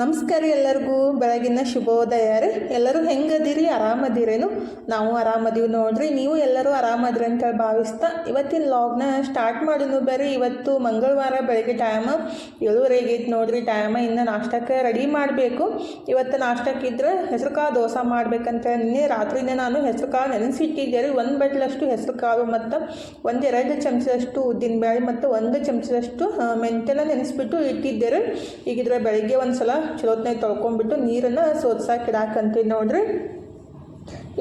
ನಮಸ್ಕಾರ ಎಲ್ಲರಿಗೂ, ಬೆಳಗಿನ ಶುಭೋದಯ ರೀ ಎಲ್ಲರೂ ಹೆಂಗದಿರಿ? ಆರಾಮದಿರೇನು? ನಾವು ಆರಾಮದೀವಿ ನೋಡ್ರಿ. ನೀವು ಎಲ್ಲರೂ ಆರಾಮದ್ರಿ ಅಂತೇಳಿ ಭಾವಿಸ್ತಾ, ಇವತ್ತಿನ ಲಾಗ್ನ ಸ್ಟಾರ್ಟ್ ಮಾಡಿದ್ನು ಬರ್ರಿ ಇವತ್ತು ಮಂಗಳವಾರ ಬೆಳಗ್ಗೆ ಟೈಮ ಏಳುವರೆಗೆ ಐತೆ ನೋಡ್ರಿ. ಟೈಮ ಇನ್ನು ನಾಷ್ಟಕ್ಕೆ ರೆಡಿ ಮಾಡಬೇಕು. ಇವತ್ತು ನಾಷ್ಟಕ್ಕಿದ್ರೆ ಹೆಸರು ಕಾಳು ದೋಸೆ ಮಾಡ್ಬೇಕಂತ ನಿನ್ನೆ ರಾತ್ರಿನೇ ನಾನು ಹೆಸರು ಕಾಳು ನೆನೆಸಿಟ್ಟಿದ್ದೆ ರೀ ಒಂದು ಬಟ್ಲಷ್ಟು ಹೆಸರು ಕಾಳು ಮತ್ತು ಒಂದೆರಡು ಚಮಚದಷ್ಟು ಉದ್ದಿನ ಬೇಳೆ ಮತ್ತು ಒಂದು ಚಮಚದಷ್ಟು ಮೆಂತೆನ ನೆನೆಸ್ಬಿಟ್ಟು ಇಟ್ಟಿದ್ದೆ ರೀ ಈಗಿದ್ರೆ ಬೆಳಗ್ಗೆ ಒಂದು ಸಲ ಚಲೋತ್ನಾಗ ತೊಳ್ಕೊಂಬಿಟ್ಟು ನೀರನ್ನು ಸೋದ್ಸಾಕಿಡಾಕಂತೀವಿ ನೋಡ್ರಿ.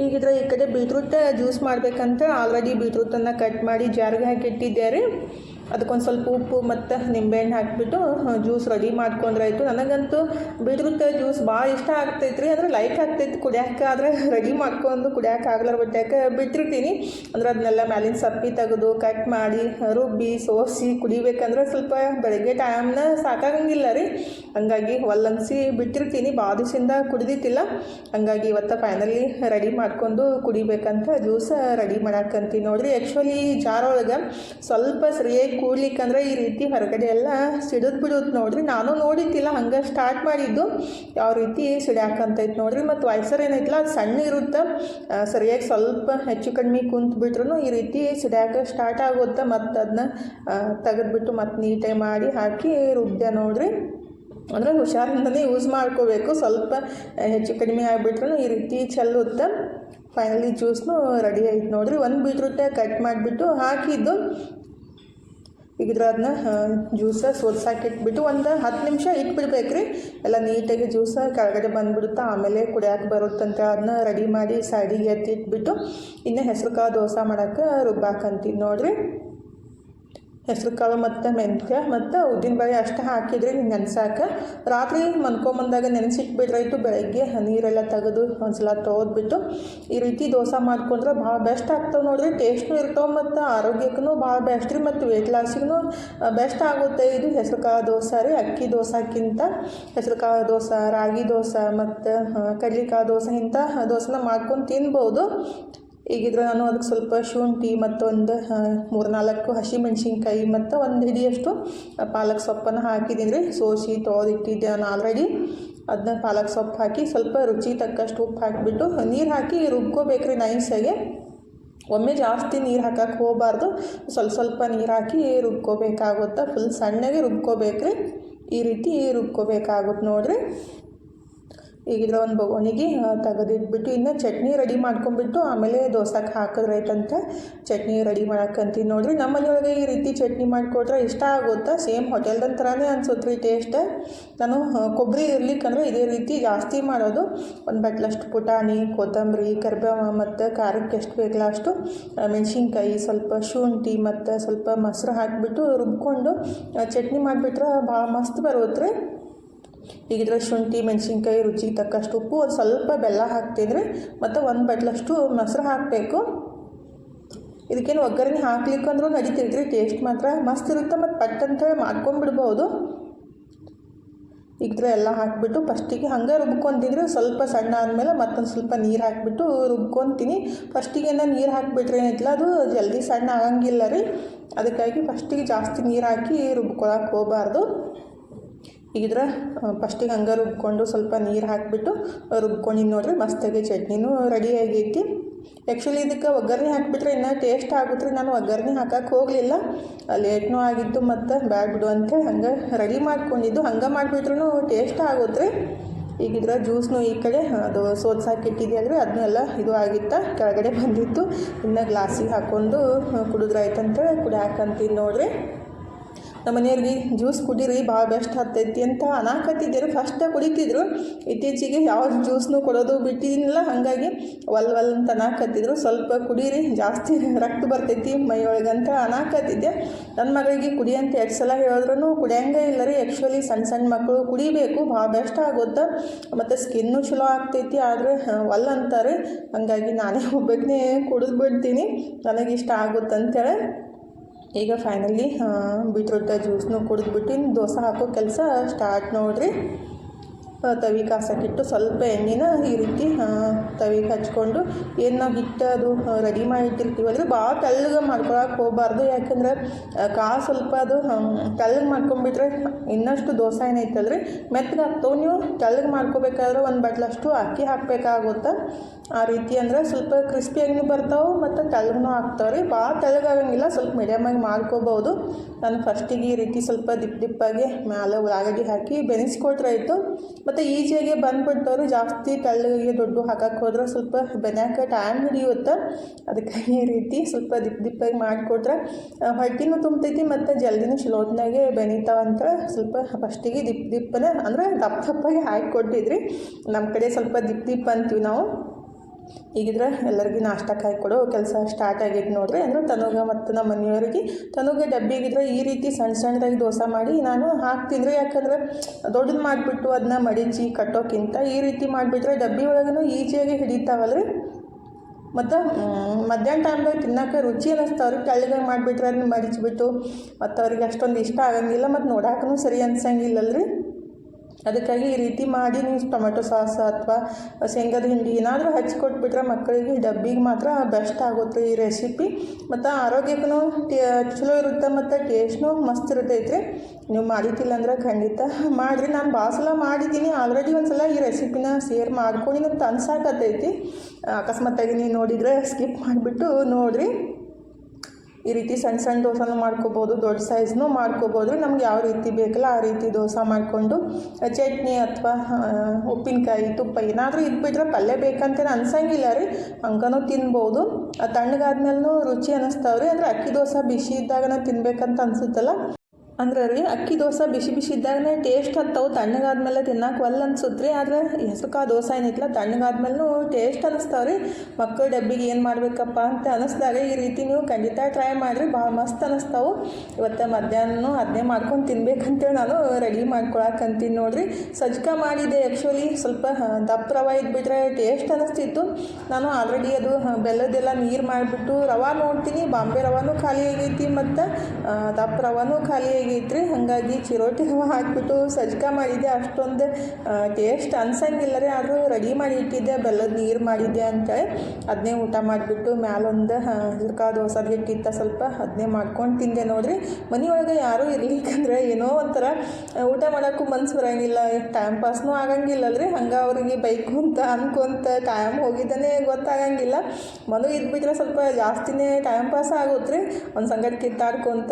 ಈಗಿದ್ರೆ ಈ ಕಡೆ ಬೀಟ್ರೂಟ್ ಜ್ಯೂಸ್ ಮಾಡ್ಬೇಕಂತ ಆಲ್ರೆಡಿ ಬೀಟ್ರೂಟನ್ನು ಕಟ್ ಮಾಡಿ ಜಾರಿಗೆ ಹಾಕಿ ಇಟ್ಟಿದ್ದೆ ರೀ ಅದಕ್ಕೊಂದು ಸ್ವಲ್ಪ ಉಪ್ಪು ಮತ್ತು ನಿಂಬೆಹಣ್ಣು ಹಾಕಿಬಿಟ್ಟು ಜ್ಯೂಸ್ ರೆಡಿ ಮಾಡ್ಕೊಂಡ್ರಾಯ್ತು. ನನಗಂತೂ ಬೀಟ್ರೂಟ್ ಜ್ಯೂಸ್ ಭಾಳ ಇಷ್ಟ ಆಗ್ತೈತೆ ರೀ ಅಂದರೆ ಲೈಕ್ ಆಗ್ತೈತಿ ಕುಡಿಯೋಕೆ. ಆದರೆ ರೆಡಿ ಮಾಡ್ಕೊಂಡು ಕುಡಿಯೋಕೆ ಆಗ್ಲಾರ ಬಟ್ಟಾಕ ಬಿಟ್ಟಿರ್ತೀನಿ ಅಂದ್ರೆ ಅದನ್ನೆಲ್ಲ ಮ್ಯಾಲಿನ ಸಪ್ಪಿ ತೆಗೆದು ಕಟ್ ಮಾಡಿ, ರುಬ್ಬಿ, ಸೋಸಿ ಕುಡಿಬೇಕಂದ್ರೆ ಸ್ವಲ್ಪ ಬೆಳಗ್ಗೆ ಟೈಮ್ನ ಸಾಕಾಗಂಗಿಲ್ಲ ರೀ. ಹಂಗಾಗಿ ಒಲ್ಲಂಗಿಸಿ ಬಿಟ್ಟಿರ್ತೀನಿ ದಿವಸದಿಂದ ಕುಡಿದಿತ್ತಿಲ್ಲ ಹಂಗಾಗಿ ಇವತ್ತು ಫೈನಲಿ ರೆಡಿ ಮಾಡ್ಕೊಂಡು ಕುಡಿಬೇಕಂತ ಜ್ಯೂಸ್ ರೆಡಿ ಮಾಡಾಕಂತೀನಿ ನೋಡಿರಿ. ಆ್ಯಕ್ಚುಲಿ ಜಾರೊಳಗೆ ಸ್ವಲ್ಪ ಸರಿಯಾಗಿ ಕೂಡ್ಲಿಕ್ಕಂದ್ರೆ ಈ ರೀತಿ ಹೊರಗಡೆ ಎಲ್ಲ ಸಿಡಿದ್ ಬಿಡುತ್ತೆ ನೋಡ್ರಿ. ನಾನು ನೋಡಿದ್ದಿಲ್ಲ, ಹಂಗೆ ಸ್ಟಾರ್ಟ್ ಮಾಡಿದ್ದು. ಯಾವ ರೀತಿ ಸಿಡ್ಯಾಕಂತೈತೆ ನೋಡ್ರಿ. ಮತ್ತು ವಯಸ್ಸರ್ ಏನೈತಿಲ್ಲ ಅದು ಸಣ್ಣ ಇರುತ್ತೆ ಸರಿಯಾಗಿ ಸ್ವಲ್ಪ ಹೆಚ್ಚು ಕಡಿಮೆ ಕುಂತು ಬಿಟ್ರು ಈ ರೀತಿ ಸಿಡ್ಯಾಕ ಸ್ಟಾರ್ಟ್ ಆಗುತ್ತೆ. ಮತ್ತು ಅದನ್ನ ತೆಗೆದ್ಬಿಟ್ಟು ಮತ್ತು ನೀಟಾಗಿ ಮಾಡಿ ಹಾಕಿ ರುಬ್ದೆ ನೋಡ್ರಿ. ಅಂದರೆ ಹುಷಾರಿಂದನೇ ಯೂಸ್ ಮಾಡ್ಕೋಬೇಕು. ಸ್ವಲ್ಪ ಹೆಚ್ಚು ಕಡಿಮೆ ಆಗಿಬಿಟ್ರೂ ಈ ರೀತಿ ಚೆಲ್ಲುತ್ತೆ. ಫೈನಲಿ ಜ್ಯೂಸ್ನು ರೆಡಿ ಆಯ್ತು ನೋಡ್ರಿ. ಒಂದು ಬೀಟ್ರೂಟ ಕಟ್ ಮಾಡಿಬಿಟ್ಟು ಹಾಕಿದ್ದು. ಈಗಿದ್ರೆ ಅದನ್ನ ಜ್ಯೂಸ ಸೋದ್ಸಾಕಿ ಇಟ್ಬಿಟ್ಟು ಒಂದು ಹತ್ತು ನಿಮಿಷ ಇಟ್ಬಿಡ್ಬೇಕು ರೀ ಎಲ್ಲ ನೀಟಾಗಿ ಜ್ಯೂಸ ಕೆಳಗಡೆ ಬಂದುಬಿಡುತ್ತೆ, ಆಮೇಲೆ ಕುಡಿಯೋಕೆ ಬರುತ್ತಂತ ಅದನ್ನ ರೆಡಿ ಮಾಡಿ ಸೈಡಿಗೆ ಎತ್ತಿ ಇಟ್ಬಿಟ್ಟು ಇನ್ನು ಹೆಸ್ರು ಕಾಳು ದೋಸೆ ಮಾಡೋಕ್ಕೆ ರುಬ್ಬಾಕಂತೀವಿ ನೋಡ್ರಿ. ಹೆಸ್ರು ಕಾಳು ಮತ್ತು ಮೆಂತ್ಯ ಮತ್ತು ಉದ್ದಿನಬೇಳೆ ಅಷ್ಟು ಹಾಕಿದ್ರಿ ನೆನ್ಸಾಕ. ರಾತ್ರಿ ಮನ್ಕೊಂಬಂದಾಗ ನೆನೆಸಿಟ್ಬಿಟ್ರಾಯ್ತು ಬೆಳಗ್ಗೆ ನೀರೆಲ್ಲ ತೆಗೆದು ಒಂದ್ಸಲ ತೊಳೆದ್ಬಿಟ್ಟು ಈ ರೀತಿ ದೋಸೆ ಮಾಡ್ಕೊಂಡ್ರೆ ಭಾಳ ಬೆಸ್ಟ್ ಆಗ್ತಾವೆ ನೋಡ್ರಿ. ಟೇಸ್ಟ್ನೂ ಇರ್ತಾವೆ ಮತ್ತು ಆರೋಗ್ಯಕ್ಕೂ ಭಾಳ ಬೆಸ್ಟ್ ರೀ, ಮತ್ತು ವೆಯ್ಟ್ ಲಾಸಿಗೂ ಬೆಸ್ಟ್ ಆಗುತ್ತೆ ಇದು ಹೆಸ್ರು ಕಾಳು ದೋಸೆ ರೀ. ಅಕ್ಕಿ ದೋಸೆಕ್ಕಿಂತ ಹೆಸ್ರು ಕಾಳು ದೋಸೆ, ರಾಗಿ ದೋಸೆ ಮತ್ತು ಕಡ್ಲಿಕಾಳು ದೋಸೆ ಇಂಥ ದೋಸೆನ ಮಾಡ್ಕೊಂಡು ತಿನ್ಬೋದು. ಈಗಿದ್ರೆ ನಾನು ಅದಕ್ಕೆ ಸ್ವಲ್ಪ ಶುಂಠಿ ಮತ್ತು ಒಂದು ಮೂರು ನಾಲ್ಕು ಹಸಿಮೆಣ್ಸಿನ್ಕಾಯಿ ಮತ್ತು ಒಂದು ಹಿಡಿಯಷ್ಟು ಪಾಲಕ್ ಸೊಪ್ಪನ್ನು ಹಾಕಿದ್ದೀನಿ ರೀ ಸೋಸಿ ತೊಳೆದಿಟ್ಟಿದ್ದೆ ನಾನು ಆಲ್ರೆಡಿ ಅದನ್ನ ಪಾಲಕ್ ಸೊಪ್ಪು ಹಾಕಿ ಸ್ವಲ್ಪ ರುಚಿ ತಕ್ಕಷ್ಟು ಉಪ್ಪು ಹಾಕಿಬಿಟ್ಟು ನೀರು ಹಾಕಿ ರುಬ್ಕೋಬೇಕ್ರಿ ನೈಸಾಗೆ. ಒಮ್ಮೆ ಜಾಸ್ತಿ ನೀರು ಹಾಕಕ್ಕೆ ಹೋಗಬಾರ್ದು. ಸ್ವಲ್ಪ ಸ್ವಲ್ಪ ನೀರು ಹಾಕಿ ರುಬ್ಕೋಬೇಕಾಗುತ್ತೆ. ಫುಲ್ ಸಣ್ಣಗೆ ರುಬ್ಕೋಬೇಕ್ರಿ. ಈ ರೀತಿ ರುಬ್ಕೋಬೇಕಾಗುತ್ತೆ ನೋಡ್ರಿ. ಈಗಿದ್ರೆ ಒಂದು ಬಗೋನಿಗೆ ತೆಗೆದಿಟ್ಬಿಟ್ಟು ಇನ್ನು ಚಟ್ನಿ ರೆಡಿ ಮಾಡ್ಕೊಂಡ್ಬಿಟ್ಟು ಆಮೇಲೆ ದೋಸೆಗೆ ಹಾಕಿದ್ರೈತಂತ ಚಟ್ನಿ ರೆಡಿ ಮಾಡೋಕ್ಕಂತೀನಿ ನೋಡಿರಿ. ನಮ್ಮ ಮನೆಯೊಳಗೆ ಈ ರೀತಿ ಚಟ್ನಿ ಮಾಡಿಕೊಟ್ರೆ ಇಷ್ಟ ಆಗುತ್ತಾ? ಸೇಮ್ ಹೋಟೆಲ್ದಂತ ಥರನೇ ಅನ್ಸುತ್ತೆ ರೀ ಟೇಸ್ಟ್. ನಾನು ಕೊಬ್ಬರಿ ಇರ್ಲಿಕ್ಕಂದ್ರೆ ಇದೇ ರೀತಿ ಜಾಸ್ತಿ ಮಾಡೋದು. ಒಂದು ಬಟ್ಲಷ್ಟು ಪುಟಾಣಿ, ಕೊತ್ತಂಬರಿ, ಕರಿಬೇವು ಮತ್ತು ಖಾರಕ್ಕೆ ಎಷ್ಟು ಬೇಕಲ್ಲ ಅಷ್ಟು ಮೆಣಸಿನ್ಕಾಯಿ, ಸ್ವಲ್ಪ ಶುಂಠಿ ಮತ್ತು ಸ್ವಲ್ಪ ಮೊಸರು ಹಾಕಿಬಿಟ್ಟು ರುಬ್ಕೊಂಡು ಚಟ್ನಿ ಮಾಡಿಬಿಟ್ರೆ ಭಾಳ ಮಸ್ತ್ ಬರುತ್ತೆ ರೀ. ಈಗಿದ್ರೆ ಶುಂಠಿ, ಮೆಣಸಿನ್ಕಾಯಿ ರುಚಿಗೆ ತಕ್ಕಷ್ಟು ಉಪ್ಪು, ಒಂದು ಸ್ವಲ್ಪ ಬೆಲ್ಲ ಹಾಕ್ತಿದ್ರೆ ಮತ್ತು ಒಂದು ಬಟ್ಲಷ್ಟು ಮೊಸರು ಹಾಕಬೇಕು. ಇದಕ್ಕೇನು ಒಗ್ಗರಣೆ ಹಾಕ್ಲಿಕ್ಕೆ ಅಂದ್ರೂ ರೀ ಟೇಸ್ಟ್ ಮಾತ್ರ ಮಸ್ತ್ ಇರುತ್ತೆ ಮತ್ತು ಪಟ್ ಅಂತೇಳಿ ಮಾಡ್ಕೊಂಬಿಡ್ಬೋದು. ಇದ್ರೆ ಎಲ್ಲ ಹಾಕಿಬಿಟ್ಟು ಫಸ್ಟಿಗೆ ಹಂಗೆ ರುಬ್ಕೊಂತಿದ್ರೆ ಸ್ವಲ್ಪ ಸಣ್ಣ ಆದಮೇಲೆ ಮತ್ತೊಂದು ಸ್ವಲ್ಪ ನೀರು ಹಾಕಿಬಿಟ್ಟು ರುಬ್ಕೊತೀನಿ. ಫಸ್ಟಿಗೆ ನೀರು ಹಾಕಿಬಿಟ್ರೆ ಏನೈತಿಲ್ಲ ಅದು ಜಲ್ದಿ ಸಣ್ಣ ಆಗಂಗಿಲ್ಲ ರೀ. ಅದಕ್ಕಾಗಿ ಫಸ್ಟಿಗೆ ಜಾಸ್ತಿ ನೀರು ಹಾಕಿ ರುಬ್ಕೊಳಕ್ಕೆ ಹೋಗಬಾರ್ದು. ಈಗಿದ್ರೆ ಫಸ್ಟಿಗೆ ಹಂಗೆ ರುಬ್ಕೊಂಡು ಸ್ವಲ್ಪ ನೀರು ಹಾಕಿಬಿಟ್ಟು ರುಬ್ಕೊಂಡಿನಿ ನೋಡ್ರಿ ಮಸ್ತಾಗಿ ಚಟ್ನಿನೂ ರೆಡಿ ಆಗೈತಿ. ಆ್ಯಕ್ಚುಲಿ ಇದಕ್ಕೆ ಒಗ್ಗರಣೆ ಹಾಕಿಬಿಟ್ರೆ ಇನ್ನೂ ಟೇಸ್ಟ್ ಆಗುತ್ತೆ ನಾನು ಒಗ್ಗರಣೆ ಹಾಕಕ್ಕೆ ಹೋಗಲಿಲ್ಲ. ಲೇಟ್ನೂ ಆಗಿತ್ತು ಮತ್ತು ಬ್ಯಾಡ್ ಬಿಡು ಅಂತೇಳಿ ಹಂಗೆ ರೆಡಿ ಮಾಡ್ಕೊಂಡಿದ್ದು. ಹಂಗೆ ಮಾಡಿಬಿಟ್ರೂ ಟೇಸ್ಟ್ ಆಗುತ್ತೆ ರೀ. ಈಗಿದ್ರೆ ಜ್ಯೂಸ್ನು ಈ ಕಡೆ ಅದು ಸೋದ್ಸಾಕಿಟ್ಟಿದ್ಯಲ್ರಿ ಅದನ್ನೆಲ್ಲ ಇದು ಆಗಿತ್ತ, ಕೆಳಗಡೆ ಬಂದಿತ್ತು. ಇನ್ನು ಗ್ಲಾಸಿಗೆ ಹಾಕ್ಕೊಂಡು ಕುಡಿದ್ರಾಯ್ತಂತೇಳಿ ಕುಡಿಯಾಕಂತೀನಿ ನೋಡ್ರಿ. ನಮ್ಮ ಮನೆಯಲ್ಲಿ ಜ್ಯೂಸ್ ಕುಡೀರಿ ಭಾಳ ಬೆಸ್ಟ್ ಹತ್ತೈತಿ ಅಂತ ಅನಾಕತ್ತಿದ್ದರು. ಫಸ್ಟ್ ಕುಡಿತಿದ್ರು. ಇತ್ತೀಚೆಗೆ ಯಾವ ಜ್ಯೂಸ್ನು ಕೊಡೋದು ಬಿಟ್ಟಿದ್ದಿಲ್ಲ. ಹಾಗಾಗಿ ಒಲ್ ಒಲ್ ಅಂತ ಅನಾಕತ್ತಿದ್ರು. ಸ್ವಲ್ಪ ಕುಡೀರಿ, ಜಾಸ್ತಿ ರಕ್ತ ಬರ್ತೈತಿ ಮೈಯೊಳಗಂತ ಅನಾಕತ್ತಿದ್ದೆ. ನನ್ನ ಮಗಳಿಗೆ ಕುಡಿ ಅಂತ ಎರಡು ಸಲ ಹೇಳಿದ್ರು ಕುಡಿಯಂಗೆ ಇಲ್ಲ ರೀ ಆ್ಯಕ್ಚುಲಿ ಸಣ್ಣ ಸಣ್ಣ ಮಕ್ಕಳು ಕುಡಿಬೇಕು ಭಾಳ ಬೆಸ್ಟ್ ಆಗುತ್ತೆ ಮತ್ತು ಸ್ಕಿನ್ನು ಚಲೋ ಆಗ್ತೈತಿ, ಆದರೆ ಒಲ್ ಅಂತಾರೆ. ಹಾಗಾಗಿ ನಾನೇ ಒಬ್ಬನೇ ಕುಡಿದು ಬಿಡ್ತೀನಿ ನನಗಿಷ್ಟ ಆಗುತ್ತೆ ಅಂತೇಳಿ ಈಗ ಫೈನಲಿ ಬೀಟ್ರೂಟ ಜ್ಯೂಸ್ನು ಕುಡಿದ್ಬಿಟ್ಟು ಇನ್ನು ದೋಸೆ ಹಾಕೋ ಕೆಲಸ ಸ್ಟಾರ್ಟ್ ನೋಡ್ರಿ. ತವಿ ಕಾಸಕ್ಕಿಟ್ಟು ಸ್ವಲ್ಪ ಎಣ್ಣೆನ ಈ ರೀತಿ ತವಿಗೆ ಹಚ್ಕೊಂಡು ಏನು ನಾವು ಹಿಟ್ಟು ಅದು ರೆಡಿ ಮಾಡಿ ಇಟ್ಟಿರ್ತೀವಲ್ರಿ ಭಾಳ ತೆಳ್ಳಗೆ ಮಾಡ್ಕೊಳಕ್ಕೆ ಹೋಗಬಾರ್ದು. ಯಾಕಂದ್ರೆ ಕಾಳು ಸ್ವಲ್ಪ ಅದು ತೆಳ್ಳಗೆ ಮಾಡ್ಕೊಂಬಿಟ್ರೆ ಇನ್ನಷ್ಟು ದೋಸೆ ಏನೈತಲ್ರಿ ಮೆತ್ತಗೆ ಹಾಕ್ತವೆ ನೀವು. ತೆಳ್ಳಗೆ ಮಾಡ್ಕೋಬೇಕಾದ್ರೆ ಒಂದು ಬಟ್ಲಷ್ಟು ಅಕ್ಕಿ ಹಾಕಬೇಕಾಗುತ್ತೆ? ಆ ರೀತಿ ಅಂದ್ರೆ ಸ್ವಲ್ಪ ಕ್ರಿಸ್ಪಿಯಾಗಿನೂ ಬರ್ತಾವೆ, ಮತ್ತು ತೆಳ್ಳಗೂ ಆಗ್ತಾವೆ ರೀ. ಭಾಳ ತೆಳ್ಳಗಾಗಂಗಿಲ್ಲ, ಸ್ವಲ್ಪ ಮೀಡಿಯಮಾಗಿ ಮಾಡ್ಕೋಬೋದು. ನಾನು ಫಸ್ಟಿಗೆ ಈ ರೀತಿ ಸ್ವಲ್ಪ ದಿಪ್ ದಿಪ್ಪಾಗಿ ಮ್ಯಾಲೆ ಉಳ್ಳಾಗಡ್ಡಿ ಹಾಕಿ ಬೆನೆಸ್ಕೊಟ್ರೆ ಆಯಿತು ಮತ್ತು ಈಜಿಯಾಗಿ ಬಂದ್ಬಿಡ್ತಾವ್ರಿ ಜಾಸ್ತಿ ತೆಳ್ಳಗೆ ದೊಡ್ಡ ಹಾಕಕ್ಕೆ ಹೋದ್ರೆ ಸ್ವಲ್ಪ ಬೆನ್ಯಾಕ ಟೈಮ್ ಹಿಡಿಯುತ್ತೆ. ಅದಕ್ಕೆ ಈ ರೀತಿ ಸ್ವಲ್ಪ ದಿಪ್ ದಿಪ್ಪಾಗಿ ಮಾಡಿಕೊಟ್ರೆ ಹೊಟ್ಟಿನೂ ತುಂಬ್ತೈತಿ ಮತ್ತು ಜಲ್ದಿನೂ ಚಲೋತ್ನಾಗೆ ಬೆನೀತಾವಂತ ಸ್ವಲ್ಪ ಫಸ್ಟಿಗೆ ದಿಪ್ ದಿಪ್ಪನ ಅಂದರೆ ದಪ್ಪ ದಪ್ಪಾಗಿ ಹಾಕಿ ಕೊಟ್ಟಿದ್ರಿ. ನಮ್ಮ ಕಡೆ ಸ್ವಲ್ಪ ದಿಪ್ ದಿಪ್ಪ ಅಂತೀವಿ ನಾವು. ಈಗಿದ್ರೆ ಎಲ್ಲರಿಗೂ ನಾಷ್ಟ ಕೊಡು, ಕೆಲಸ ಸ್ಟಾರ್ಟ್ ಆಗೈತೆ ನೋಡ್ರಿ. ಅಂದ್ರೆ ತನುಗ ಮತ್ತು ನಮ್ಮ ಮನೆಯವರಿಗೆ ತನುಗೆ ಡಬ್ಬಿಗಿದ್ರೆ ಈ ರೀತಿ ಸಣ್ಣ ಸಣ್ಣದಾಗಿ ದೋಸೆ ಮಾಡಿ ನಾನು ಹಾಕ್ತೀನಿ ರೀ ಯಾಕಂದ್ರೆ ದೊಡ್ಡದು ಮಾಡಿಬಿಟ್ಟು ಅದನ್ನ ಮಡಿಚಿ ಕಟ್ಟೋಕ್ಕಿಂತ ಈ ರೀತಿ ಮಾಡಿಬಿಟ್ರೆ ಡಬ್ಬಿ ಒಳಗೂ ಈಜಿಯಾಗಿ ಹಿಡಿತಾವಲ್ರಿ. ಮತ್ತು ಮಧ್ಯಾಹ್ನ ಟೈಮ್ದಾಗ ತಿನ್ನೋಕೆ ರುಚಿ ಅನ್ನಿಸ್ತಾವ್ರಿ ತೆಳ್ಳಗೆ ಮಾಡಿಬಿಟ್ರೆ ಅದನ್ನ ಮಡಿಚಿಬಿಟ್ಟು ಮತ್ತು ಅವ್ರಿಗೆ ಅಷ್ಟೊಂದು ಇಷ್ಟ ಆಗಂಗಿಲ್ಲ. ಮತ್ತು ನೋಡಾಕೂ ಸರಿ ಅನ್ಸಂಗಿಲ್ಲಲ್ರಿ. ಅದಕ್ಕಾಗಿ ಈ ರೀತಿ ಮಾಡಿ ನೀವು ಟೊಮೆಟೊ ಸಾಸ್ ಅಥವಾ ಶೇಂಗದ ಹಿಂಡಿ ಏನಾದರೂ ಹಚ್ಚಿಕೊಟ್ಬಿಟ್ರೆ ಮಕ್ಕಳಿಗೆ ಡಬ್ಬಿಗೆ ಮಾತ್ರ ಬೆಸ್ಟ್ ಆಗುತ್ತೆ ಈ ರೆಸಿಪಿ. ಮತ್ತು ಆರೋಗ್ಯಕ್ಕೂ ಚಲೋ ಇರುತ್ತೆ ಮತ್ತು ಟೇಸ್ಟ್ನು ಮಸ್ತ್ ಇರ್ತೈತೆ ನೀವು ಮಾಡಿದ್ದಿಲ್ಲ ಅಂದ್ರೆ ಖಂಡಿತ ಮಾಡಿರಿ. ನಾನು ಭಾಳ ಮಾಡಿದ್ದೀನಿ. ಆಲ್ರೆಡಿ ಒಂದು ಸಲ ಈ ರೆಸಿಪಿನ ಶೇರ್ ಮಾಡ್ಕೊಂಡು ಅಂತ ಅನ್ಸಾಕತ್ತೈತಿ ಅಕಸ್ಮಾತಾಗಿ ನೀವು ನೋಡಿದರೆ ಸ್ಕಿಪ್ ಮಾಡಿಬಿಟ್ಟು ನೋಡಿರಿ. ಈ ರೀತಿ ಸಣ್ಣ ಸಣ್ಣ ದೋಸೆನೂ ಮಾಡ್ಕೋಬೋದು, ದೊಡ್ಡ ಸೈಜ್ನೂ ಮಾಡ್ಕೋಬೋದು. ನಮ್ಗೆ ಯಾವ ರೀತಿ ಬೇಕಲ್ಲ ಆ ರೀತಿ ದೋಸೆ ಮಾಡಿಕೊಂಡು ಚಟ್ನಿ ಅಥವಾ ಉಪ್ಪಿನಕಾಯಿ, ತುಪ್ಪ ಏನಾದರೂ ಇದ್ಬಿಟ್ರೆ ಪಲ್ಯ ಬೇಕಂತೇನು ಅನ್ಸಂಗಿಲ್ಲ ರೀ. ಹಂಗನೂ ತಿನ್ಬೋದು. ತಣ್ಣಗಾದ್ಮೇಲೂ ರುಚಿ ಅನ್ನಿಸ್ತಾವ್ರಿ ಅಂದರೆ ಅಕ್ಕಿ ದೋಸೆ ಬಿಸಿ ಇದ್ದಾಗನ ತಿನ್ಬೇಕಂತ ಅನ್ಸುತ್ತಲ್ಲ. ಅಂದ್ರೆ ರೀ ಅಕ್ಕಿ ದೋಸೆ ಬಿಸಿ ಬಿಸಿ ಇದ್ದಾಗನೆ ಟೇಸ್ಟ್ ಹತ್ತವು ತಣ್ಣಗಾದ್ಮೇಲೆ ತಿನ್ನಕ್ಕೆ ಒಲ್ಲ ಅನ್ಸುತ್ತೆ ರೀ ಆದರೆ ಹೆಸರುಕಾ ದೋಸೆ ಏನಿತ್ತಲ್ಲ ತಣ್ಣಗಾದ್ಮೇಲೂ ಟೇಸ್ಟ್ ಅನ್ನಿಸ್ತಾವೆ ರೀ ಮಕ್ಕಳ ಡಬ್ಬಿಗೆ ಏನು ಮಾಡಬೇಕಪ್ಪ ಅಂತ ಅನ್ನಿಸ್ದಾಗ ಈ ರೀತಿ ನೀವು ಖಂಡಿತ ಟ್ರೈ ಮಾಡಿರಿ. ಭಾಳ ಮಸ್ತ್ ಅನ್ನಿಸ್ತಾವೆ ಇವತ್ತು ಮಧ್ಯಾಹ್ನ ಅದನ್ನೇ ಮಾಡ್ಕೊಂಡು ತಿನ್ಬೇಕಂತೇಳಿ ನಾನು ರೆಡಿ ಮಾಡ್ಕೊಳಕಂತೀನಿ ನೋಡಿರಿ. ಸಜ್ಕ ಮಾಡಿದೆ ಆ್ಯಕ್ಚುಲಿ ಸ್ವಲ್ಪ ದಪ್ಪ ರವೆ ಇದ್ಬಿಟ್ರೆ ಟೇಸ್ಟ್ ಅನಿಸ್ತಿತ್ತು. ನಾನು ಆಲ್ರೆಡಿ ಅದು ಬೆಲ್ಲದೆಲ್ಲ ನೀರು ಮಾಡಿಬಿಟ್ಟು ರವೆ ನೋಡ್ತೀನಿ. ಬಾಂಬೆ ರವಾನೂ ಖಾಲಿ ಆಗೈತಿ ಮತ್ತು ದಪ್ಪ ರವಾನೂ ಖಾಲಿ ಆಗೈತ್ರಿ ಹಾಗಾಗಿ ಚಿರೋಟಿ ರವೆ ಹಾಕಿಬಿಟ್ಟು ಸಜ್ಕ ಮಾಡಿದ್ದೆ. ಅಷ್ಟೊಂದು ಟೇಸ್ಟ್ ಅನ್ಸಂಗಿಲ್ಲ ರೀ ಆದರೂ ರೆಡಿ ಮಾಡಿ ಇಟ್ಟಿದ್ದೆ, ಬೆಲ್ಲದ ನೀರು ಮಾಡಿದ್ದೆ ಅಂತೇಳಿ ಅದನ್ನೇ ಊಟ ಮಾಡಿಬಿಟ್ಟು ಮ್ಯಾಲೊಂದು ಹಿರ್ಕಾ ದೋಸೆ ಹಿಟ್ಟಿತ್ತ ಸ್ವಲ್ಪ ಅದನ್ನೇ ಮಾಡ್ಕೊಂಡು ತಿಂದೆ ನೋಡ್ರಿ. ಮನೆಯೊಳಗೆ ಯಾರೂ ಇರ್ಲಿಕ್ಕಂದ್ರೆ ಏನೋ ಒಂಥರ ಊಟ ಮಾಡೋಕ್ಕೂ ಮನ್ಸು ಬರೋಂಗಿಲ್ಲ. ಟೈಮ್ ಪಾಸ್ನೂ ಆಗಂಗಿಲ್ಲಲ್ರಿ. ಹಂಗೆ ಅವ್ರಿಗೆ ಅಂತ ಅನ್ಕೊಂತ ಟೈಮ್ ಹೋಗಿದ್ದಾನೆ ಗೊತ್ತಾಗಂಗಿಲ್ಲ. ಮನು ಇದ್ಬಿಟ್ರೆ ಸ್ವಲ್ಪ ಜಾಸ್ತಿನೇ ಟೈಮ್ ಪಾಸ್ ಆಗುತ್ತೆ ರೀ ಒಂದು ಸಂಗಡ ಕಿತ್ತಾಡ್ಕೊಂತ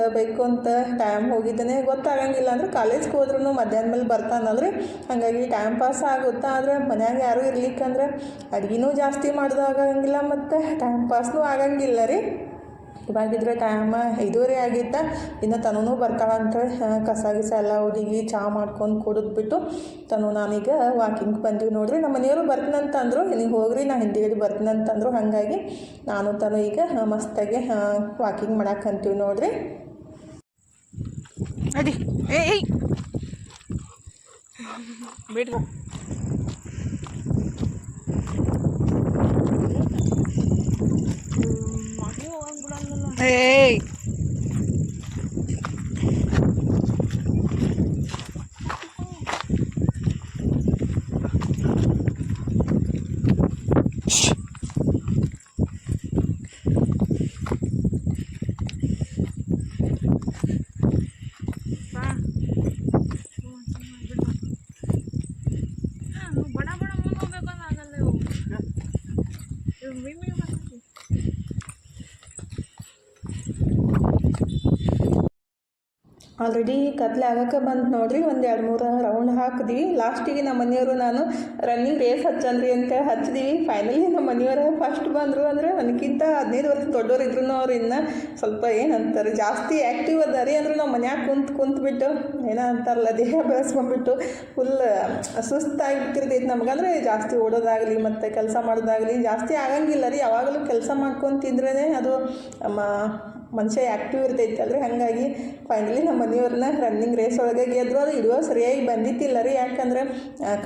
ಅಂತ ಟೈಮ್ ಹೋಗಿದ್ದಾನೆ. ಗೊತ್ತಾಗಂಗಿಲ್ಲ ಅಂದ್ರೆ ಕಾಲೇಜ್ಗೆ ಹೋದ್ರೂ ಮಧ್ಯಾಹ್ನ ಮೇಲೆ ಬರ್ತಾನಲ್ರಿ ಹಾಗಾಗಿ ಟೈಮ್ ಪಾಸ್ ಆಗುತ್ತಾ ಆದರೆ ಮನ್ಯಾಗ ಯಾರೂ ಇರ್ಲಿಕ್ಕಂದ್ರೆ ಅಡುಗೆನೂ ಜಾಸ್ತಿ ಮಾಡೋದಾಗಂಗಿಲ್ಲ ಮತ್ತು ಟೈಮ್ ಪಾಸ್ನೂ ಆಗಂಗಿಲ್ಲ ರೀ. ಇವಾಗಿದ್ರೆ ಟೈಮ್ ಐದೂವರೆ ಆಗಿತ್ತ. ಇನ್ನು ತನೂ ಬರ್ತಾಳೆ ಅಂತೇಳಿ ಕಸ ಗಿಸ ಎಲ್ಲ ಹುಡುಗಿ ಚಹಾ ಮಾಡ್ಕೊಂಡು ಕುಡಿದ್ಬಿಟ್ಟು ತನು ನಾನೀಗ ವಾಕಿಂಗ್ ಬಂದೀವಿ ನೋಡ್ರಿ. ನಮ್ಮ ಮನೆಯವರು ಬರ್ತೀನಂತಂದರು ನೀವು ಹೋಗ್ರಿ, ನಾ ಹಿಂದಿಗಡೆ ಬರ್ತೀನಂತಂದ್ರು. ಹಾಗಾಗಿ ನಾನು ತನು ಈಗ ಮಸ್ತಾಗಿ ವಾಕಿಂಗ್ ಮಾಡಕ್ಕೆ ಅಂತೀವಿ ನೋಡ್ರಿ. అది. ఏ బయటకు Hey! ಆಲ್ರೆಡಿ ಕತ್ಲೆ ಆಗಕ್ಕೆ ಬಂತು ನೋಡ್ರಿ, ಒಂದು ಎರಡು ಮೂರು ರೌಂಡ್ ಹಾಕಿದ್ವಿ. ಲಾಸ್ಟಿಗೆ ನಮ್ಮ ಮನೆಯವರು ನಾನು ರನ್ನಿಂಗ್ ರೇಸ್ ಹಚ್ಚನ್ರಿ ಅಂತ ಹಚ್ಚಿದ್ವಿ. ಫೈನಲಿ ನಮ್ಮ ಮನೆಯವರು ಫಸ್ಟ್ ಬಂದರು ಅಂದರೆ ನನಗಿಂತ ಹದಿನೈದು ವರ್ಷ ದೊಡ್ಡವ್ರು ಇದ್ರು ಅವ್ರು ಇನ್ನು ಸ್ವಲ್ಪ ಏನಂತಾರೆ ಜಾಸ್ತಿ ಆ್ಯಕ್ಟಿವ್ ಅದ ರೀ ಅಂದ್ರೆ ನಾವು ಮನ್ಯಾಗ ಕುಂತು ಕುಂತ್ಬಿಟ್ಟು ಏನೋ ಅಂತಾರಲ್ಲ, ದೇಹ ಬೆಳೆಸ್ಕೊಂಡ್ಬಿಟ್ಟು ಫುಲ್ ಸುಸ್ತಾಗಿಬಿಟ್ಟಿರ್ತೈತೆ ನಮ್ಗಂದ್ರೆ. ಜಾಸ್ತಿ ಓಡೋದಾಗಲಿ ಮತ್ತು ಕೆಲಸ ಮಾಡೋದಾಗಲಿ ಜಾಸ್ತಿ ಆಗಂಗಿಲ್ಲ ರೀ. ಯಾವಾಗಲೂ ಕೆಲಸ ಮಾಡ್ಕೊಂಡು ತಿಂದ್ರೇ ಅದು ಮನುಷ್ಯ ಆ್ಯಕ್ಟಿವ್ ಇರ್ತೈತಲ್ರಿ ಹಾಗಾಗಿ ಫೈನಲಿ ನಮ್ಮ ಮನೆಯವ್ರನ್ನ ರನ್ನಿಂಗ್ ರೇಸ್ ಒಳಗೆ ಗೆದ್ರು. ಅದು ಇಡುವ ಸರಿಯಾಗಿ ಬಂದಿತ್ತಿಲ್ಲ ರೀ. ಯಾಕಂದ್ರೆ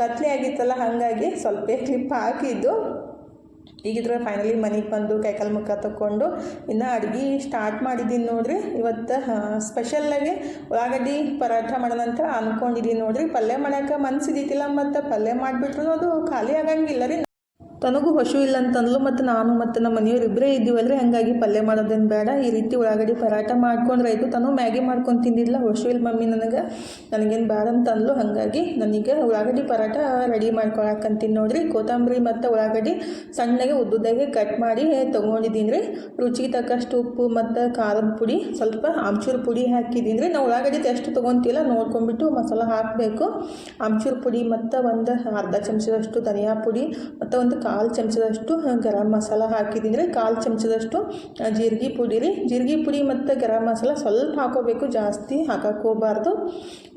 ಕತ್ಲೆ ಆಗಿತ್ತಲ್ಲ, ಹಾಗಾಗಿ ಸ್ವಲ್ಪ ಕ್ಲಿಪ್ ಹಾಕಿದ್ದು. ಈಗಿದ್ರೆ ಫೈನಲಿ ಮನೆಗೆ ಬಂದು ಕೈಕಾಲು ಮುಖ ತಕ್ಕೊಂಡು ಇನ್ನು ಅಡುಗೆ ಸ್ಟಾರ್ಟ್ ಮಾಡಿದ್ದೀನಿ ನೋಡ್ರಿ. ಇವತ್ತು ಸ್ಪೆಷಲ್ಲಾಗಿ ಉಳ್ಳಾಗಡ್ಡಿ ಪರಾಠ ಮಾಡೋಣ ಅಂತ ಅಂದ್ಕೊಂಡಿದ್ದೀನಿ ನೋಡ್ರಿ. ಪಲ್ಯ ಮಾಡೋಕೆ ಮನಸ್ಸಿದ್ದಿತ್ತಿಲ್ಲ ಮತ್ತು ಪಲ್ಯ ಮಾಡಿಬಿಟ್ರು ಅದು ಖಾಲಿ ಆಗಂಗಿಲ್ಲ ರೀ. ತನಗೂ ಹಸು ಇಲ್ಲ ಅಂತಂದ್ಲು ಮತ್ತು ನಾನು ಮತ್ತು ನಮ್ಮ ಮನೆಯವ್ರು ಇಬ್ಬರೇ ಇದ್ದೀವಲ್ರಿ ಹಾಗಾಗಿ ಪಲ್ಯ ಮಾಡೋದೇನು ಬೇಡ. ಈ ರೀತಿ ಉಳ್ಳಾಗಡ್ಡಿ ಪರಾಟ ಮಾಡ್ಕೊಂಡ್ರೆ ಆಯಿತು ತಾನು ಮ್ಯಾಗಿ ಮಾಡ್ಕೊಂಡು ತಿಂದಿಲ್ಲ ಹಸು ಇಲ್ಲ ಮಮ್ಮಿ ನನಗೆ. ನನಗೇನು ಬೇಡ ಅಂತಂದ್ಲು. ಹಾಗಾಗಿ ನನಗೆ ಉಳ್ಳಾಗಡ್ಡಿ ಪರಾಟ ರೆಡಿ ಮಾಡ್ಕೊಳಕಂತೀನಿ ನೋಡಿರಿ. ಕೊತ್ತಂಬರಿ ಮತ್ತು ಉಳ್ಳಾಗಡ್ಡಿ ಸಣ್ಣಗೆ ಉದ್ದುದಾಗೆ ಕಟ್ ಮಾಡಿ ತೊಗೊಂಡಿದ್ದೀನಿ ರೀ ರುಚಿಗೆ ತಕ್ಕಷ್ಟು ಉಪ್ಪು ಮತ್ತು ಖಾರದ ಪುಡಿ, ಸ್ವಲ್ಪ ಆಮ್ಚೂರು ಪುಡಿ ಹಾಕಿದ್ದೀನಿ ರೀ ನಾವು ಉಳ್ಳಾಗಡ್ಡಿ ಎಷ್ಟು ತೊಗೊತಿಲ್ಲ. ನೋಡ್ಕೊಂಡ್ಬಿಟ್ಟು ಮಸಾಲ ಹಾಕಬೇಕು. ಆಮ್ಚೂರು ಪುಡಿ ಮತ್ತು ಒಂದು ಅರ್ಧ ಚಮಚದಷ್ಟು ಧನಿಯಾ ಪುಡಿ ಮತ್ತು ಒಂದು ಕಾಲು ಚಮಚದಷ್ಟು ಗರಂ ಮಸಾಲ ಹಾಕಿದ್ದೀನಿ ಕಾಲು ಚಮಚದಷ್ಟು ಜೀರಿಗೆ ಪುಡಿ ರೀ. ಜೀರಿಗೆ ಪುಡಿ ಮತ್ತು ಗರಂ ಮಸಾಲ ಸ್ವಲ್ಪ ಹಾಕೋಬೇಕು. ಜಾಸ್ತಿ ಹಾಕಕ್ಕೆ ಹೋಗಬಾರ್ದು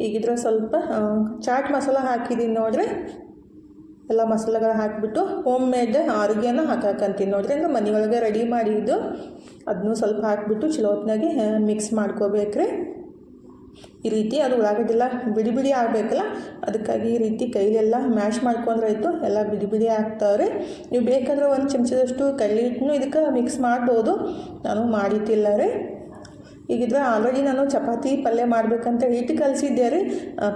ಈಗಿದ್ರೆ ಸ್ವಲ್ಪ ಚಾಟ್ ಮಸಾಲ ಹಾಕಿದ್ದೀನಿ ನೋಡ್ರಿ. ಎಲ್ಲ ಮಸಾಲೆಗಳು ಹಾಕಿಬಿಟ್ಟು ಹೋಮ್ ಮೇಡ್ ಆರೋಗ್ಯನ ಹಾಕಾಕಂತೀನಿ ನೋಡ್ರಿ. ಅಂದ್ರೆ ಮನೆಯೊಳಗೆ ರೆಡಿ ಮಾಡಿದ್ದು. ಅದನ್ನೂ ಸ್ವಲ್ಪ ಹಾಕಿಬಿಟ್ಟು ಚಲೋ ಹೊತ್ನಾಗೆ ಮಿಕ್ಸ್ ಮಾಡ್ಕೋಬೇಕ್ರಿ. ಈ ರೀತಿ ಅದು ಉಳ್ಳಾಗಡ್ಡೆಲ್ಲ ಬಿಡಿ ಬಿಡಿ ಆಗಬೇಕಲ್ಲ? ಅದಕ್ಕಾಗಿ ಈ ರೀತಿ ಕೈಲೆಲ್ಲ ಮ್ಯಾಶ್ ಮಾಡ್ಕೊಂಡ್ರಾಯ್ತು. ಎಲ್ಲ ಬಿಡಿ ಬಿಡಿ ಆಗ್ತಾವ್ರಿ. ನೀವು ಬೇಕಾದ್ರೆ ಒಂದು ಚಮಚದಷ್ಟು ಕಡಲೆ ಹಿಟ್ಟನ್ನು ಇದಕ್ಕೆ ಮಿಕ್ಸ್ ಮಾಡ್ಬೋದು. ನಾನು ಮಾಡಿಟ್ಟಿಲ್ಲ ರೀ. ಈಗಿದ್ರೆ ಆಲ್ರೆಡಿ ನಾನು ಚಪಾತಿ ಪಲ್ಯ ಮಾಡ್ಬೇಕಂತ ಹಿಟ್ಟು ಕಲಿಸಿದ್ದೆ ರೀ.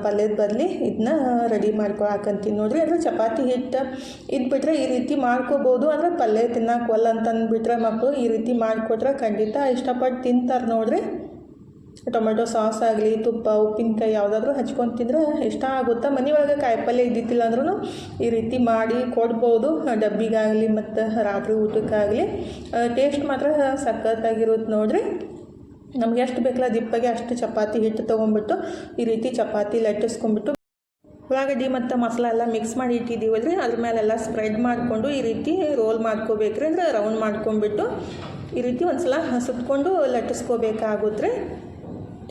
ಪಲ್ಯದ ಬದಲಿ ಇದನ್ನ ರೆಡಿ ಮಾಡ್ಕೊಳಕಂತೀನಿ ನೋಡ್ರಿ. ಅಂದರೆ ಚಪಾತಿ ಹಿಟ್ಟು ಇದ್ಬಿಟ್ರೆ ಈ ರೀತಿ ಮಾಡ್ಕೋಬೋದು. ಅಂದರೆ ಪಲ್ಯ ತಿನ್ನಕ್ಕೆ ಒಲ್ಲ ಅಂತ ಅಂದ್ಬಿಟ್ರೆ ಮಕ್ಕಳು ಈ ರೀತಿ ಮಾಡಿಕೊಟ್ರೆ ಖಂಡಿತ ಇಷ್ಟಪಟ್ಟು ತಿಂತಾರೆ ನೋಡ್ರಿ. ಟೊಮೆಟೊ ಸಾಸ್ ಆಗಲಿ, ತುಪ್ಪ, ಉಪ್ಪಿನಕಾಯಿ ಯಾವುದಾದ್ರೂ ಹಚ್ಕೊಂಡು ತಿಂದರೆ ಇಷ್ಟ ಆಗುತ್ತೆ. ಮನೆಯೊಳಗೆ ಕಾಯಿಪಲ್ಲೆ ಇದ್ದಿದ್ದಿಲ್ಲ ಅಂದ್ರೂ ಈ ರೀತಿ ಮಾಡಿ ಕೊಡ್ಬೋದು. ಡಬ್ಬಿಗಾಗಲಿ ಮತ್ತು ರಾತ್ರಿ ಊಟಕ್ಕಾಗಲಿ. ಟೇಸ್ಟ್ ಮಾತ್ರ ಸಖತ್ತಾಗಿರುತ್ತೆ ನೋಡಿರಿ. ನಮ್ಗೆ ಎಷ್ಟು ಬೇಕಲ್ಲ ದಿಪ್ಪಗೆ ಅಷ್ಟು ಚಪಾತಿ ಹಿಟ್ಟು ತೊಗೊಂಬಿಟ್ಟು ಈ ರೀತಿ ಚಪಾತಿ ಲಟ್ಟಿಸ್ಕೊಂಡ್ಬಿಟ್ಟು ಉಳ್ಳಾಗಡ್ಡಿ ಮತ್ತು ಮಸಾಲ ಎಲ್ಲ ಮಿಕ್ಸ್ ಮಾಡಿ ಇಟ್ಟಿದ್ದೀವಲ್ರಿ ಅದ್ರ ಮೇಲೆಲ್ಲ ಸ್ಪ್ರೆಡ್ ಮಾಡಿಕೊಂಡು ಈ ರೀತಿ ರೋಲ್ ಮಾಡ್ಕೋಬೇಕ್ರಿ ಅಂದ್ರೆ ರೌಂಡ್ ಮಾಡ್ಕೊಂಬಿಟ್ಟು ಈ ರೀತಿ ಒಂದು ಸಲ ಸುತ್ಕೊಂಡು ಲಟ್ಟಿಸ್ಕೋಬೇಕಾಗುತ್ತೆ.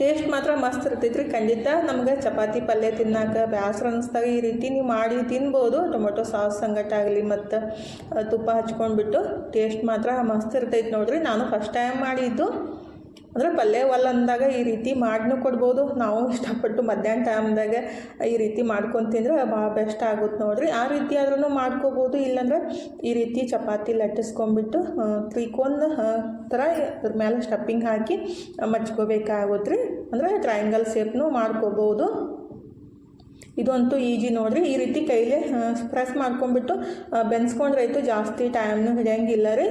ಟೇಸ್ಟ್ ಮಾತ್ರ ಮಸ್ತ್ ಇರ್ತೈತ್ರಿ. ಖಂಡಿತ ನಮ್ಗೆ ಚಪಾತಿ ಪಲ್ಯ ತಿನ್ನಾಕ ಬ್ಯಾಸ್ರ ಅನ್ನಿಸ್ದಾಗ ಈ ರೀತಿ ನೀವು ಮಾಡಿ ತಿನ್ಬೋದು. ಟೊಮೊಟೊ ಸಾಸ್ ಸಂಗಟಾಗಲಿ ಮತ್ತು ತುಪ್ಪ ಹಚ್ಕೊಂಡ್ಬಿಟ್ಟು ಟೇಸ್ಟ್ ಮಾತ್ರ ಮಸ್ತ್ ಇರ್ತೈತೆ ನೋಡಿರಿ. ನಾನು ಫಸ್ಟ್ ಟೈಮ್ ಮಾಡಿದ್ದು. ಅಂದರೆ ಪಲ್ಯ ಒಲ್ಲ ಅಂದಾಗ ಈ ರೀತಿ ಮಾಡಿನೂ ಕೊಡ್ಬೋದು. ನಾವು ಇಷ್ಟಪಟ್ಟು ಮಧ್ಯಾಹ್ನ ಟೈಮ್ದಾಗ ಈ ರೀತಿ ಮಾಡ್ಕೊಂಡು ತಿಂದರೆ ಭಾಳ ಬೆಸ್ಟ್ ಆಗುತ್ತೆ ನೋಡ್ರಿ. ಆ ರೀತಿ ಆದ್ರೂ ಮಾಡ್ಕೋಬೋದು. ಇಲ್ಲಾಂದ್ರೆ ಈ ರೀತಿ ಚಪಾತಿ ಲಟ್ಟಿಸ್ಕೊಂಡ್ಬಿಟ್ಟು ತ್ರಿಕೋನ್ ಥರ ಅದ್ರ ಮೇಲೆ ಸ್ಟಪ್ಪಿಂಗ್ ಹಾಕಿ ಮಚ್ಕೋಬೇಕಾಗುತ್ತೆ ರೀ ಅಂದರೆ ಟ್ರಯಾಂಗಲ್ ಶೇಪ್ನು ಮಾಡ್ಕೋಬೋದು. ಇದಂತೂ ಈಜಿ ನೋಡ್ರಿ. ಈ ರೀತಿ ಕೈಲೇ ಪ್ರೆಸ್ ಮಾಡ್ಕೊಂಬಿಟ್ಟು ಬೆನ್ಸ್ಕೊಂಡ್ರಾಯ್ತು ಜಾಸ್ತಿ ಟೈಮ್ನು ಹಿಡಿಯಂಗಿಲ್ಲ ರೀ.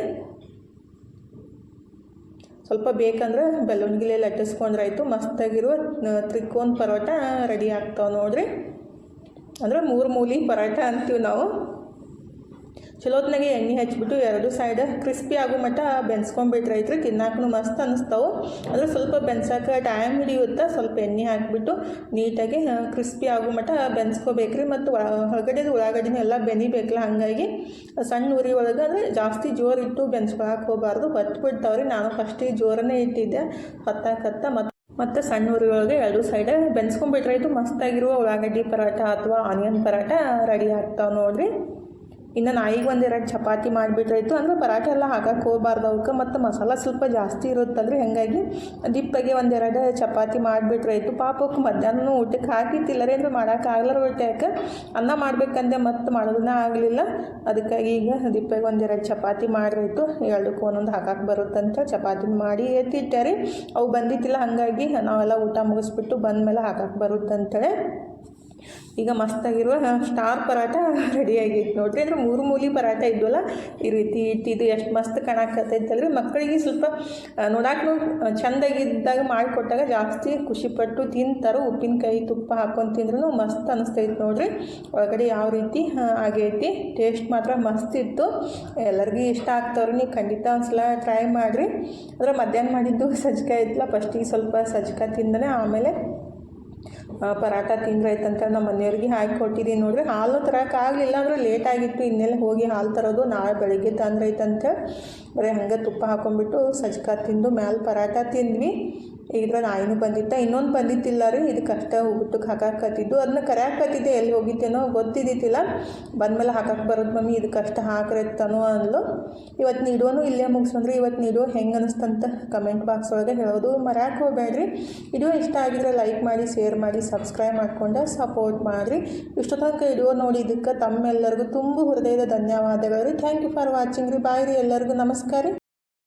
ಸ್ವಲ್ಪ ಬೇಕಂದ್ರೆ ಬೆಲೂನ್ಗಿಲೆ ಲಟ್ಟಿಸ್ಕೊಂಡ್ರಾಯ್ತು ಮಸ್ತಾಗಿರುವ ಮಸ್ತಾಗಿರೋ ತ್ರಿಕೋನ್ ಪರೋಟ ರೆಡಿ ಆಗ್ತಾವೆ ನೋಡ್ರಿ. ಅಂದ್ರೆ ಮೂರು ಮೂಲಿ ಪರೋಟ ಅಂತೀವಿ ನಾವು. ಚಲೋತ್ನಾಗೆ ಎಣ್ಣೆ ಹಚ್ಬಿಟ್ಟು ಎರಡು ಸೈಡ್ ಕ್ರಿಸ್ಪಿ ಆಗೋ ಮಟ್ಟ ಬೆನ್ಸ್ಕೊಂಡ್ಬಿಟ್ರೆ ಐತ್ರಿ ತಿನ್ನಾಕೂ ಮಸ್ತ್ ಅನಿಸ್ತಾವೆ. ಅಂದ್ರೆ ಸ್ವಲ್ಪ ಬೆನ್ಸಕ್ಕೆ ಟೈಮ್ ಹಿಡಿಯುತ್ತೆ ಸ್ವಲ್ಪ ಎಣ್ಣೆ ಹಾಕಿಬಿಟ್ಟು ನೀಟಾಗಿ ಕ್ರಿಸ್ಪಿ ಆಗೋ ಮಟ್ಟ ಬೆನ್ಸ್ಕೋಬೇಕ್ರಿ. ಮತ್ತು ಹೊರಗಡೆದು ಉಳ್ಳಾಗಡ್ಡಿನ ಎಲ್ಲ ಬೆನಿಬೇಕಲ್ಲ ಹಾಗಾಗಿ ಸಣ್ಣ ಉರಿ ಒಳಗೆ ಅಂದರೆ ಜಾಸ್ತಿ ಜೋರು ಇಟ್ಟು ಬೆನ್ಸ್ಕೊಳಕ್ಕೆ ಹೋಗಬಾರ್ದು. ಹೊತ್ತು ಬಿಡ್ತಾವ್ರಿ ನಾನು ಫಸ್ಟಿಗೆ ಜೋರನ್ನೇ ಇಟ್ಟಿದ್ದೆ. ಹೊತ್ತಾಕತ್ತ ಮತ್ತು ಮತ್ತು ಸಣ್ಣ ಉರಿ ಒಳಗೆ ಎರಡು ಸೈಡ್ ಬೆನ್ಸ್ಕೊಂಡ್ಬಿಟ್ರೆ ಇದು ಮಸ್ತಾಗಿರುವ ಉಳ್ಳಾಗಡ್ಡಿ ಪರಾಟ ಅಥವಾ ಆನಿಯನ್ ಪರಾಟ ರೆಡಿ ಆಗ್ತಾವೆ ನೋಡ್ರಿ. ಇನ್ನು ನಾಯಿಗೆ ಒಂದೆರಡು ಚಪಾತಿ ಮಾಡಿಬಿಟ್ರಾಯ್ತು. ಅಂದ್ರೆ ಪರಾಟ ಎಲ್ಲ ಹಾಕಕ್ಕೆ ಹೋಗ್ಬಾರ್ದು ಅವಕ್ಕೆ ಮತ್ತು ಮಸಾಲ ಸ್ವಲ್ಪ ಜಾಸ್ತಿ ಇರುತ್ತಲ್ರಿ ಹಾಗಾಗಿ ದಿಪ್ಪಗೆ ಒಂದೆರಡು ಚಪಾತಿ ಮಾಡಿಬಿಟ್ರಾಯ್ತು. ಪಾಪಕ್ಕೆ ಮಧ್ಯಾಹ್ನ ಊಟಕ್ಕೆ ಹಾಕಿತ್ತಿಲ್ಲ ರೀ ಅಂದ್ರೆ ಮಾಡೋಕೆ ಆಗ್ಲಾರ ಹೊಟ್ಟೆ ಯಾಕೆ ಅನ್ನ ಮಾಡಬೇಕಂದೆ ಮತ್ತೆ ಮಾಡೋದನ್ನ ಆಗಲಿಲ್ಲ. ಅದಕ್ಕಾಗಿ ಈಗ ದಿಪ್ಪಗೆ ಒಂದೆರಡು ಚಪಾತಿ ಮಾಡಿರಾಯ್ತು. ಎರಡಕ್ಕೂ ಒಂದೊಂದು ಹಾಕಕ್ಕೆ ಬರುತ್ತಂತ ಚಪಾತಿ ಮಾಡಿ ಎತ್ತಿಟ್ಟೆ ರೀ ಅವು ಬಂದಿತ್ತಿಲ್ಲ ಹಾಗಾಗಿ ನಾವೆಲ್ಲ ಊಟ ಮುಗಿಸ್ಬಿಟ್ಟು ಬಂದಮೇಲೆ ಹಾಕಕ್ಕೆ ಬರುತ್ತಂತೇಳಿ. ಈಗ ಮಸ್ತಾಗಿರುವ ಸ್ಟಾರ್ ಪರಾಟ ರೆಡಿ ಆಗೈತೆ ನೋಡ್ರಿ, ಅಂದ್ರೆ ಮೂರು ಮೂಲಿ ಪರಾಟ ಇದ್ವಲ್ಲ? ಈ ರೀತಿ ಇಟ್ಟಿದ್ದು ಎಷ್ಟು ಮಸ್ತ್ ಕಾಣಕತ್ತೈತಲ್ರಿ. ಮಕ್ಕಳಿಗೆ ಸ್ವಲ್ಪ ನೋಡಾಕು ಚೆಂದಾಗಿದ್ದಾಗ ಮಾಡಿಕೊಟ್ಟಾಗ ಜಾಸ್ತಿ ಖುಷಿಪಟ್ಟು ತಿಂತಾರೆ, ಉಪ್ಪಿನಕಾಯಿ ತುಪ್ಪ ಹಾಕೊಂಡು ತಿಂದ್ರೂ ಮಸ್ತ್ ಅನಿಸ್ತೈತೆ ನೋಡ್ರಿ. ಒಳಗಡೆ ಯಾವ ರೀತಿ ಆಗೈತಿ ಟೇಸ್ಟ್ ಮಾತ್ರ ಮಸ್ತ್ ಇತ್ತು. ಎಲ್ಲರಿಗೂ ಇಷ್ಟ ಆಗ್ತಾವ್ರಿ. ನೀವು ಖಂಡಿತ ಒಂದ್ಸಲ ಟ್ರೈ ಮಾಡಿರಿ. ಅಂದ್ರೆ ಮಧ್ಯಾಹ್ನ ಮಾಡಿದ್ದು ಸಜ್ಜಕ ಇತ್ತಲ್ಲ, ಫಸ್ಟಿಗೆ ಸ್ವಲ್ಪ ಸಜ್ಜಕ ತಿಂದನೆ, ಆಮೇಲೆ ಪರಾಟ ತಿಂದ್ರಾಯ್ತಂತ ನಮ್ಮ ಮನೆಯವ್ರಿಗೆ ಹಾಕಿ ಕೊಟ್ಟಿದ್ದೀನಿ ನೋಡ್ರಿ. ಹಾಲು ಆಗಲಿಲ್ಲ ಅಂದ್ರೆ ಲೇಟ್ ಆಗಿತ್ತು, ಇನ್ನೆಲ್ಲ ಹೋಗಿ ಹಾಲು ತರೋದು ನಾಳೆ ಬೆಳಗ್ಗೆ ತಂದ್ರಾಯ್ತಂತ. ಬರೀ ಹಂಗೆ ತುಪ್ಪ ಹಾಕೊಂಡ್ಬಿಟ್ಟು ಸಜ್ಕ ತಿಂದು ಮ್ಯಾಲೆ ಪರಾಟ ತಿಂದ್ವಿ. ಇದ್ರ ನಾಯಿನೂ ಬಂದಿತ್ತ, ಇನ್ನೊಂದು ಬಂದಿತ್ತಿಲ್ಲ ರೀ, ಇದು ಕಷ್ಟ ಊಟಕ್ಕೆ ಹಾಕಾಕತ್ತಿದ್ದು. ಅದನ್ನ ಕರೆಯಾಕತ್ತಿದ್ದೆ ಎಲ್ಲಿ ಹೋಗಿತ್ತೇನೋ ಗೊತ್ತಿದ್ದಿತ್ತಿಲ್ಲ. ಬಂದಮೇಲೆ ಹಾಕಕ್ಕೆ ಬರೋದು, ಮಮ್ಮಿ, ಇದು ಕಷ್ಟ ಹಾಕ್ರಿ ತನೋ ಅಂದ್ಲು. ಇವತ್ತು ನೀಡೋನು ಇಲ್ಲೇ ಮುಗಿಸ್ಕೊಂಡ್ರಿ. ಇವತ್ತು ನೀಡೋ ಹೆಂಗೆ ಅನಿಸ್ತಂತ ಕಮೆಂಟ್ ಬಾಕ್ಸ್ ಒಳಗೆ ಹೇಳೋದು ಮರ್ಯಾಕೆ ಹೋಗ್ಬೇಡ್ರಿ. ವಿಡಿಯೋ ಇಷ್ಟ ಆಗಿದ್ರೆ ಲೈಕ್ ಮಾಡಿ, ಶೇರ್ ಮಾಡಿ, ಸಬ್ಸ್ಕ್ರೈಬ್ ಮಾಡಿಕೊಂಡು ಸಪೋರ್ಟ್ ಮಾಡಿರಿ. ಇಷ್ಟು ತನಕ ನೋಡಿ, ಇದಕ್ಕೆ ತಮ್ಮೆಲ್ಲರಿಗೂ ತುಂಬ ಹೃದಯದ ಧನ್ಯವಾದಗಳು ರೀ. ಥ್ಯಾಂಕ್ ಯು ಫಾರ್ ವಾಚಿಂಗ್ ರೀ. ಬಾಯ್ ರೀ ಎಲ್ಲರಿಗೂ. ನಮಸ್ಕಾರ ರೀ.